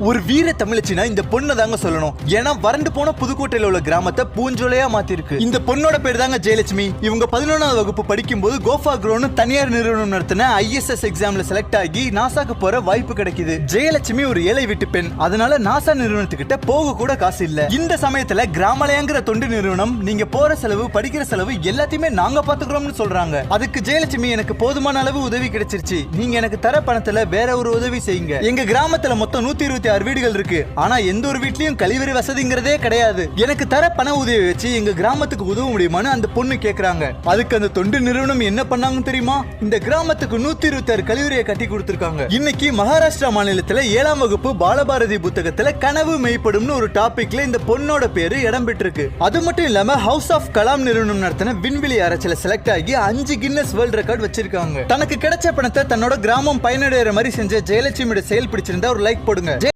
ஒரு வீர தமிழச்சினா இந்த பொண்ணை தாங்க சொல்லணும். ஏன்னா வறண்டு போன புதுக்கோட்டையில உள்ள கிராமத்தை பூஞ்சோலையா மாத்திருக்கு. இந்த பொண்ணோட பேர் தாங்க ஜெயலட்சுமி. இவங்க பதினொன்றாவது வகுப்பு படிக்கும் போது கோஃபா குரோன்னு தனியார் நிறுவனம் நடத்தின ஐஎஸ்எஸ் எக்ஸாம்ல செலக்ட் ஆகி நாசாக்கு போற வாய்ப்பு கிடைக்குது. ஜெயலட்சுமி ஒரு ஏழை வீட்டு பெண். அதனால நாசா நிறுவனத்துக்கிட்ட போக கூட காசு இல்ல. இந்த சமயத்துல கிராமலயங்கிற தொண்டு நிறுவனம் நீங்க போற செலவு படிக்கிற செலவு எல்லாத்தையுமே நாங்க பாத்துக்கிறோம்னு சொல்றாங்க. அதுக்கு ஜெயலட்சுமி எனக்கு போதுமான அளவு உதவி கிடைச்சிருச்சு. நீங்க எனக்கு தர பணத்துல வேற ஒரு உதவி செய்யுங்க. எங்க கிராமத்துல மொத்தம் நூத்தி இருபத்தி ஆறு வீடுகள் இருக்கு. ஆனா எந்த ஒரு வீட்லயும் கழிவறை வசதிங்கிறதே கிடையாது. எனக்கு தர பண உதவி வச்சு எங்க கிராமத்துக்கு உதவ முடியுமான்னு அந்த பொண்ணு கேக்குறாங்க. அதுக்கு அந்த தொண்டு நிறுவனம் என்ன பண்ணாங்கன்னு தெரியுமா? இந்த கிராமத்துக்கு நூத்தி இருபத்தி ஆறு கழிவறையை கட்டி கொடுத்திருக்காங்க. இன்னைக்கு மகாராஷ்டிரா மாநிலத்துல ஏழாம் வகுப்பு பாலபாரதி புத்தகத்துல கனவு மெய்ப்படும்னு ஒரு டாபிக்ல இந்த பொண்ணோட பேரு இடம் பெற்றிருக்கு அது மட்டும் இல்லாம ஹவுஸ் ஆஃப் கலாம் நிறுவனம் நடத்தின விண்வெளி அரைச்சல செலக்ட் ஆகி அஞ்சு கின்னஸ் வேர்ல்ட் ரெக்கார்ட் வச்சிருக்காங்க. தனக்கு கிடைச்ச பணத்தை தன்னோட கிராமம் பயனடைகிற மாதிரி செஞ்ச ஜெயலட்சுமியோட செயல் பிடிச்சிருந்தா ஒரு லைக் போடுங்க.